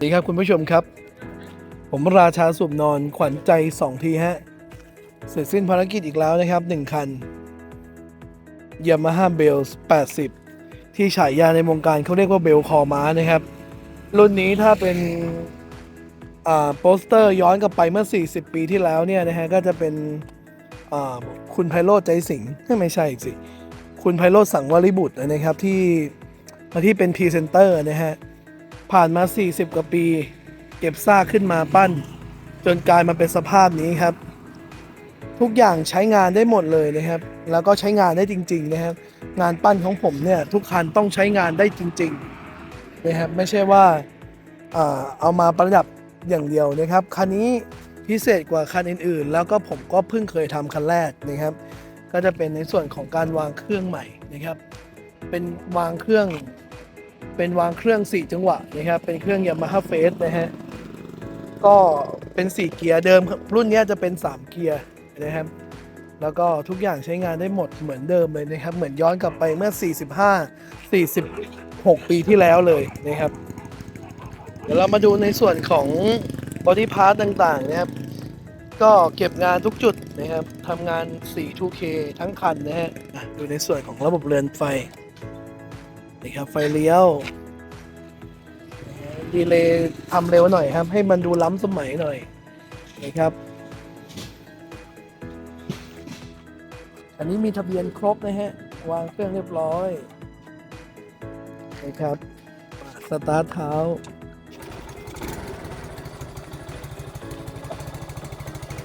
สวัสดีครับคุณผู้ชมครับ ผมราชาสูบนอนขวัญใจ 2 ทีฮะ เสร็จสิ้นภารกิจอีกแล้วนะครับ 1 คัน Yamaha b e l l 80 ที่ฉายาในวงการเขาเรียกว่าเบลคอม้านะครับ รุ่นนี้ถ้าเป็นอ่าโปสเตอร์ย้อนกลับไปเมื่อ 40 ปีที่แล้วเนี่ยนะฮะก็จะเป็นอ่าคุณไพโรจน์ใจสิงห์ไม่ใช่สิ คุณไพโรจน์สังวริบุตรนะครับที่มาที่เป็นพรีเซนเตอร์นะฮะ ผ่านมา 40 กว่าปี เก็บซากขึ้นมาปั้น จนกลายมาเป็นสภาพนี้ครับ ทุกอย่างใช้งานได้หมดเลยนะครับ แล้วก็ใช้งานได้จริง ๆ นะครับ งานปั้นของผมเนี่ยทุกคันต้องใช้งานได้จริงๆนะครับไม่ใช่ว่าเอามาประดับอย่างเดียวนะครับคันนี้พิเศษกว่าคันอื่นๆ แล้วก็ผมก็เพิ่งเคยทำคันแรกนะครับ ก็จะเป็นในส่วนของการวางเครื่องใหม่นะครับ เป็นวางเครื่อง เป็นวางเครื่อง 4 จังหวะนะครับ เป็นเครื่อง Yamaha Face นะฮะ ก็เป็น 4 เกียร์เดิมรุ่นนี้จะเป็น 3 เกียร์นะครับ แล้วก็ทุกอย่างใช้งานได้หมดเหมือนเดิมเลยนะครับ เหมือนย้อนกลับไปเมื่อ 45 46 ปีที่แล้วเลยนะครับ เดี๋ยวเรามาดูในส่วนของ body part ต่างๆนะครับ ก็เก็บงานทุกจุดนะครับทำงาน 4-2K ทั้งคันนะฮะดูในส่วนของระบบเรือนไฟ นี่ครับไฟเลี้ยวดีเลย์ทำเร็วหน่อยครับ ให้มันดูล้ำสมัยหน่อยนี่ครับ อันนี้มีทะเบียนครบนะฮะ วางเครื่องเรียบร้อยนี่ครับ สตาร์ทเท้า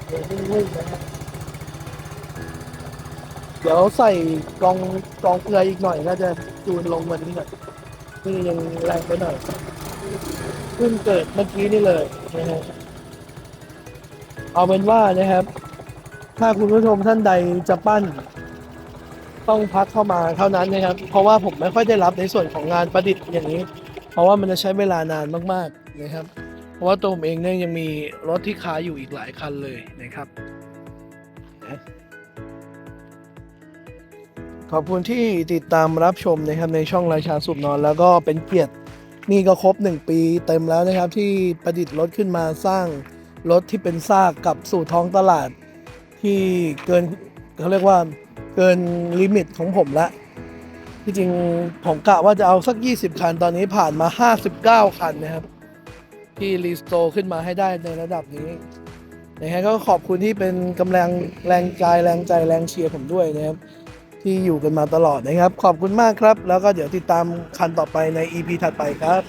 เดี๋ยวนิ่งๆนะฮะ เดี๋ยวใส่กองกองเกลืออีกหน่อยก็จะจูนลงวันนี้หน่อยนี่ยังแรงไปหน่อยเพิ่งเกิดเมื่อกี้นี่เลยนะฮะเอาเป็นว่านะครับ ถ้าคุณผู้ชมท่านใดจะปั้น ต้องพักเข้ามาเท่านั้นนะครับ เพราะว่าผมไม่ค่อยได้รับในส่วนของงานประดิษฐ์อย่างนี้ เพราะว่ามันจะใช้เวลานานมากๆนะครับ เพราะว่าตัวผมเองเนี่ยยังมีรถที่ค้าอยู่อีกหลายคันเลยนะครับนะ ขอบคุณที่ติดตามรับชมนะครับในช่องราชาสุบนอน แล้วก็เป็นเกียรตินี่ก็ครบ 1 ปีเต็มแล้วนะครับ ที่ประดิษฐ์รถขึ้นมาสร้างรถที่เป็นซากกลับสู่ท้องตลาด ที่เกินเขาเรียกว่าเกินลิมิตของผมละที่จริงผมกะว่าจะเอาสัก 20 คัน ตอนนี้ผ่านมา 59 คันนะครับ ที่รีสโตร์ขึ้นมาให้ได้ในระดับนี้นะฮะก็ขอบคุณที่เป็นกำลังแรงใจแรงใจแรงเชียร์ผมด้วยนะครับ ที่อยู่กันมาตลอดนะครับ ขอบคุณมากครับ แล้วก็เดี๋ยวติดตามคันต่อไปใน EP ถัดไปครับ